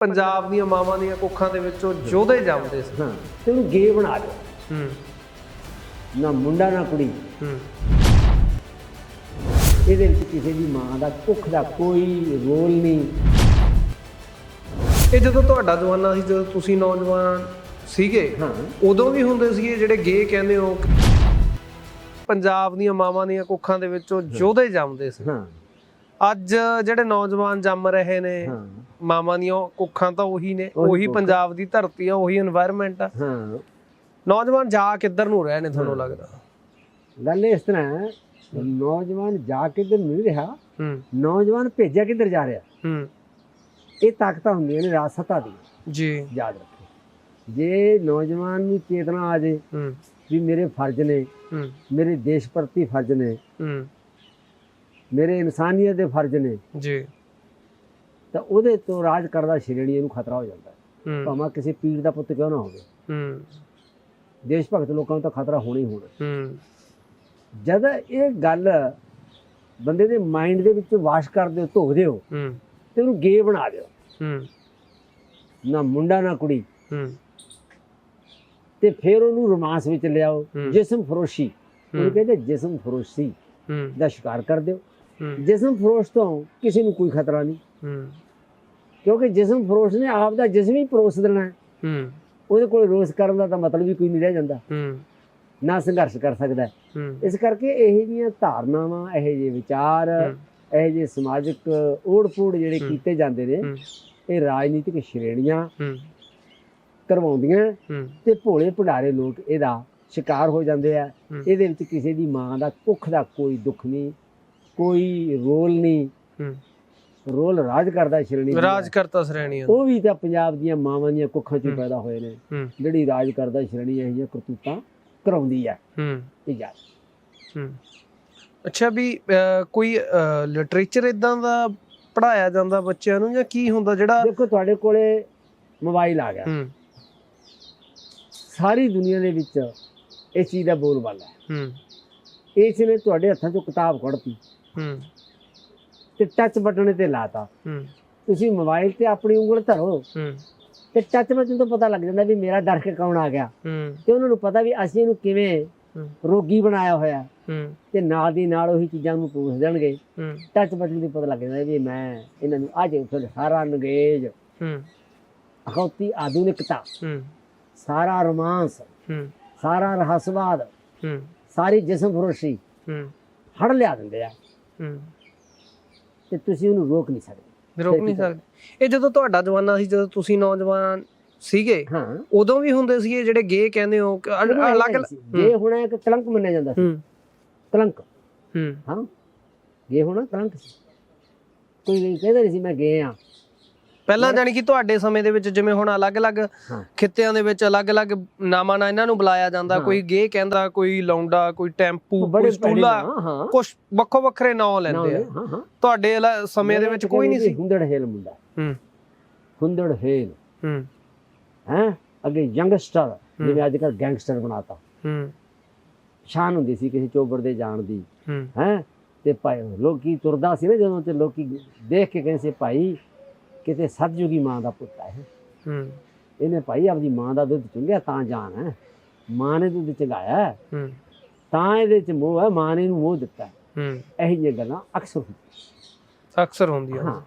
ਪੰਜਾਬ ਦੀਆਂ ਮਾਵਾਂ ਦੀਆਂ ਕੁੱਖਾਂ ਦੇ ਵਿੱਚੋਂ ਜੋਧੇ ਜੰਮਦੇ ਸੀ। ਹਾਂ ਤੇ ਉਹਨੂੰ ਗੇ ਬਣਾ ਦਿਓ ਹੂੰ। ਨਾ ਮੁੰਡਾ ਨਾ ਕੁੜੀ। ਹੂੰ। ਇਹਦੇ ਵਿੱਚ ਕਿਸੇ ਦੀ ਮਾਂ ਦਾ ਕੁੱਖ ਦਾ ਕੋਈ ਰੋਲ ਨਹੀਂ। ਇਹ ਜਦੋਂ ਤੁਹਾਡਾ ਜਵਾਨਾ ਸੀ ਜਦੋਂ ਤੁਸੀਂ ਨੌਜਵਾਨ ਸੀਗੇ ਹਾਂ। ਉਦੋਂ ਵੀ ਹੁੰਦੇ ਸੀਗੇ ਜਿਹੜੇ ਗੇ ਕਹਿੰਦੇ ਹੋ ਪੰਜਾਬ ਦੀਆਂ ਮਾਵਾਂ ਦੀਆਂ ਕੁੱਖਾਂ ਦੇ ਵਿੱਚੋਂ ਜੋਧੇ ਜੰਮਦੇ ਸੀ। ਹਾਂ। ਅੱਜ ਜਿਹੜੇ ਨੌਜਵਾਨ ਜੰਮ ਰਹੇ ਨੇ ਹਾਂ। ਮਾਵਾਂ ਦੀਆਂ ਕੁੱਖਾਂ ਤਾਂ ਉਹੀ ਨੇ ਉਹੀ ਪੰਜਾਬ ਦੀ ਧਰਤੀ ਆ ਉਹੀ এনवायरमेंट ਆ। ਹਾਂ। ਨੌਜਵਾਨ ਜਾ ਕਿੱਧਰ ਨੂੰ ਰਹੇ ਨੇ ਤੁਹਾਨੂੰ ਲੱਗਦਾ? ਗੱਲ ਇਸ ਤਰ੍ਹਾਂ ਨੌਜਵਾਨ ਜਾ ਕਿੱਧਰ ਨਹੀਂ ਰਿਹਾ ਨੌਜਵਾਨ ਭੇਜਿਆ ਕਿੱਧਰ ਜਾ ਰਿਹਾ? ਹੂੰ। ਇਹ ਤਾਕਤਾਂ ਹੁੰਦੀਆਂ ਨੇ ਰਾਸਤਾ ਦੀ। ਜੀ। ਯਾਦ ਰੱਖੋ ਜੇ ਨੌਜਵਾਨ ਨੂੰ ਚੇਤਨਾ ਆ ਜੇ ਵੀ ਮੇਰੇ ਫਰਜ਼ ਨੇ ਮੇਰੇ ਦੇਸ਼ ਪ੍ਰਤੀ ਫਰਜ਼ ਨੇ ਮੇਰੇ ਇਨਸਾਨੀਅਤ ਦੇ ਫਰਜ਼ ਨੇ ਜੀ। ਤਾਂ ਉਹਦੇ ਤੋਂ ਰਾਜ ਕਰਦਾ ਸ਼੍ਰੇਣੀ ਨੂੰ ਖਤਰਾ ਹੋ ਜਾਂਦਾ ਹੈ। ਭਾਵੇਂ ਕਿਸੇ ਪੀਰ ਦਾ ਪੁੱਤ ਕਿਉਂ ਨਾ ਹੋਵੇ। ਹੂੰ। ਦੇਸ਼ ਭਗਤ ਲੋਕਾਂ ਨੂੰ ਤਾਂ ਖਤਰਾ ਹੋਣਾ ਹੀ ਹੋਣਾ। ਹੂੰ। ਜਦ ਇਹ ਗੱਲ ਬੰਦੇ ਦੇ ਮਾਈਂਡ ਦੇ ਵਿੱਚ ਵਾਸ਼ ਕਰਦੇ ਹੋ ਧੋਦੇ ਹੋ ਹੂੰ। ਤੇ ਉਹਨੂੰ ਗੇ ਬਣਾ ਦਿਓ। ਹੂੰ। ਨਾ ਮੁੰਡਾ ਨਾ ਕੁੜੀ। ਹੂੰ। ਤੇ ਫਿਰ ਉਹਨੂੰ ਰੋਮਾਂਸ ਵਿੱਚ ਲਿਆਓ। ਜਿਸਮ ਫਰੋਸ਼ੀ। ਉਹ ਕਹਿੰਦੇ ਜਿਸਮ ਫਰੋਸ਼ੀ ਦਾ ਸ਼ਿਕਾਰ ਕਰ ਦਿਓ। ਜਿਸਮ ਫਰੋਸ਼ ਤੋਂ ਕਿਸੇ ਨੂੰ ਕੋਈ ਖਤਰਾ ਨਹੀਂ। ਹੂੰ। ਕਿਉਂਕਿ ਜਿਸਮ ਫਰੋਸ਼ ਨੇ ਆਪ ਦਾ ਜਿਸਮ ਹੀ ਪਰੋਸ ਦੇਣਾ ਹੈ। ਹੂੰ। ਉਹਦੇ ਕੋਲ ਰੋਸ ਕਰਨ ਦਾ ਤਾਂ ਮਤਲਬ ਹੀ ਕੋਈ ਨਹੀਂ ਰਹਿ ਜਾਂਦਾ। ਹੂੰ। ਨਾ ਸੰਘਰਸ਼ ਕਰ ਸਕਦਾ ਇਸ ਕਰਕੇ ਇਹ ਜੀਆਂ ਧਾਰਨਾਵਾਂ ਇਹ ਜਿਹੇ ਵਿਚਾਰ। ਇਹ ਜਿਹੇ ਸਮਾਜਿਕ ਓੜ-ਪੋੜ ਜਿਹੜੇ। ਕੀਤੇ ਜਾਂਦੇ ਨੇ ਇਹ ਰਾਜਨੀਤਿਕ ਸ਼੍ਰੇਣੀਆਂ ਹੂੰ। ਕਰਵਾਉਂਦੀਆਂ ਤੇ ਭੋਲੇ ਭੰਡਾਰੇ ਲੋਕ ਇਹਦਾ ਸ਼ਿਕਾਰ ਹੋ ਜਾਂਦੇ ਆ। ਇਹਦੇ ਵਿੱਚ ਕਿਸੇ ਦੀ ਮਾਂ ਦਾ ਕੁੱਖ ਦਾ ਕੋਈ ਦੁੱਖ ਨਹੀਂ ਕੋਈ ਰੋਲ ਨਹੀਂ। ਹੂੰ। ਰੋਲ ਰਾਜ ਕਰਦਾ ਸ਼੍ਰੇਣੀ ਦੀ। ਰਾਜ। ਕਰਤਾ ਸ਼੍ਰੇਣੀਆਂ ਉਹ ਵੀ ਤਾਂ ਪੰਜਾਬ ਦੀਆਂ ਮਾਵਾਂ ਦੀਆਂ ਕੁੱਖਾਂ ਚੋਂ। ਪੈਦਾ ਹੋਏ ਨੇ। ਜਿਹੜੀ ਰਾਜ ਕਰਦਾ ਸ਼੍ਰੇਣੀ ਇਹ ਜਿਹੀਆਂ ਕਰਤੂਤਾਂ ਕਰਾਉਂਦੀ ਆ। ਹੂੰ। ਇਹ ਜਾ ਹੂੰ। ਅੱਛਾ ਵੀ ਕੋਈ ਲਿਟਰੇਚਰ ਇਦਾਂ ਦਾ ਪੜਾਇਆ ਜਾਂਦਾ ਬੱਚਿਆਂ ਨੂੰ ਜਾਂ ਕੀ ਹੁੰਦਾ ਜਿਹੜਾ ਦੇਖੋ ਤੁਹਾਡੇ ਕੋਲੇ ਮੋਬਾਈਲ ਆ ਗਿਆ। ਹੂੰ। ਸਾਰੀ ਦੁਨੀਆ ਦੇ ਵਿੱਚ ਇਸ ਚੀਜ਼ ਦਾ ਬੋਲਬਾਲਾ ਹੈ। ਹੂੰ। ਇਸ ਨੇ ਤੁਹਾਡੇ ਹੱਥਾਂ 'ਚੋਂ ਕਿਤਾਬ ਕੱਢਤੀ। ਹੂੰ। ਤੇ ਟੱਚ ਬਟਨ ਤੇ ਲਾਤਾ। ਹੂੰ। ਤੁਸੀਂ ਮੋਬਾਈਲ ਤੇ ਆਪਣੀ ਉਂਗਲ ਧਰੋ। ਹੂੰ। ਤੇ ਟੱਚ ਬਟਨ ਤੋਂ ਪਤਾ ਲੱਗ ਜਾਂਦਾ ਵੀ ਮੇਰਾ ਦਰਸ਼ਕ ਕੌਣ ਆ ਗਿਆ। ਹੂੰ। ਤੇ ਉਹਨਾਂ ਨੂੰ ਪਤਾ ਵੀ ਅਸੀਂ ਇਹਨੂੰ ਕਿਵੇਂ। ਰੋਗੀ ਬਣਾਇਆ ਹੋਇਆ। ਹੂੰ। ਤੇ ਨਾਲ ਦੀ ਨਾਲ ਉਹੀ ਚੀਜ਼ਾਂ ਨੂੰ ਪੂਛ ਦੇਣਗੇ। ਹੂੰ। ਟੱਚ ਬਟਨ ਤੇ ਪਤਾ ਲੱਗ ਜਾਂਦਾ ਵੀ ਮੈਂ ਇਹਨਾਂ ਨੂੰ ਅੱਜ ਫਿਰ ਸਾਰਾ ਹੂੰ। ਅਖੌਤੀ ਆਧੁਨਿਕਤਾ ਹੂੰ। ਸਾਰਾ ਰੋਮਾਂਸ ਹੂੰ। ਸਾਰਾ ਰਹੱਸਵਾਦ ਹੂੰ। ਸਾਰੀ ਜਿਸਮ ਫਰੋਸ਼ੀ ਹੂੰ। ਹੜ ਲਿਆ ਦਿੰਦੇ ਆ। ਹੂੰ। ਤੇ ਤੁਸੀਂ ਉਹਨੂੰ ਰੋਕ ਨਹੀਂ ਸਕਦੇ। ਰੋਕ ਨਹੀਂ ਸਕਦੇ। ਇਹ ਜਦੋਂ ਤੁਹਾਡਾ ਜਵਾਨਾ ਸੀ ਜਦੋਂ ਤੁਸੀਂ ਨੌਜਵਾਨ ਸੀਗੇ ਹਾਂ। ਉਦੋਂ ਵੀ ਹੁੰਦੇ ਸੀਗੇ ਜਿਹੜੇ ਗੇ ਕਹਿੰਦੇ ਹੋ ਅਲੱਗ ਜੇ ਹੋਣਾ ਇੱਕ ਕਲੰਕ ਮੰਨਿਆ ਜਾਂਦਾ ਸੀ। ਕਲੰਕ। ਹੂੰ। ਹਾਂ। ਇਹ ਹੋਣਾ ਕਲੰਕ ਸੀ। ਕੋਈ ਨਹੀਂ ਕਹਿੰਦਾ ਨਹੀਂ ਸੀ ਮੈਂ ਗਏ ਆ। ਪਹਿਲਾਂ ਜਾਨੀ ਕਿ ਤੁਹਾਡੇ ਸਮੇਂ ਦੇ ਵਿੱਚ ਜਿਵੇਂ ਹੁਣ ਅਲੱਗ-ਅਲੱਗ। ਖਿੱਤਿਆਂ ਦੇ ਵਿੱਚ ਅਲੱਗ-ਅਲੱਗ ਨਾਮਾਂ ਨਾਲ ਇਹਨਾਂ ਨੂੰ ਬੁਲਾਇਆ ਜਾਂਦਾ। ਕੋਈ ਗੇ ਕਹਿੰਦਾ ਕੋਈ ਲੌਂਡਾ ਕੋਈ ਟੈਂਪੂ ਕੋਈ ਸਟੂਲਾ ਕੁਝ ਵੱਖੋ ਵੱਖਰੇ ਨਾਂ ਨਾਂ ਲੈਂਦੇ ਆ ਤੁਹਾਡੇ ਸਮੇਂ ਦੇ ਵਿੱਚ ਕੋਈ ਨਹੀਂ ਸੀ। ਹੁੰਦੜ ਹੇਲ ਮੁੰਡਾ। ਹੂੰ। ਹੁੰਦੜ ਹੇਲ। ਹੂੰ। ਹੈ? ਅੱਗੇ ਯੰਗਸਟਰ ਜਿਵੇਂ ਅੱਜ ਕੱਲ ਗੈਂਗਸਟਰ ਬਣਾਤਾ। ਹੂੰ। ਸ਼ਾਨ ਹੁੰਦੀ ਸੀ ਕਿਸੇ ਚੋਬਰ ਦੇ ਜਾਣ ਦੀ। ਹੂੰ। ਹੈ? ਤੇ ਭਾਈ ਲੋਕੀ ਤੁਰਦਾ ਸੀ ਨਾ ਜਦੋਂ ਤੇ ਲੋਕੀ ਦੇਖ ਕੇ ਕਹਿੰਦੇ ਸੀ ਭਾਈ ਕਿਤੇ ਸਤਜੁਗੀ ਮਾਂ ਦਾ ਪੁੱਤ ਹੈ ਹੂੰ। ਇਹਨੇ ਭਾਈ ਆਪਦੀ ਮਾਂ ਦਾ ਦੁੱਧ ਚੁੰਗਿਆ ਤਾਂ ਜਾਨ ਹੈ। ਮਾਂ ਨੇ ਦੁੱਧ ਚੰਗਾਇਆ। ਹੈ, ਤਾਂ ਇਹਦੇ ਚ ਮੋਹ ਹੈ ਮਾਂ ਨੇ ਇਹਨੂੰ ਮੋਹ ਦਿੱਤਾ। ਹੈ। ਹੂੰ ਇਹੋ ਜਿਹੀਆਂ ਗੱਲਾਂ ਅਕਸਰ ਹੁੰਦੀਆਂ। ਅਕਸਰ ਹੁੰਦੀਆਂ ਹਾਂ।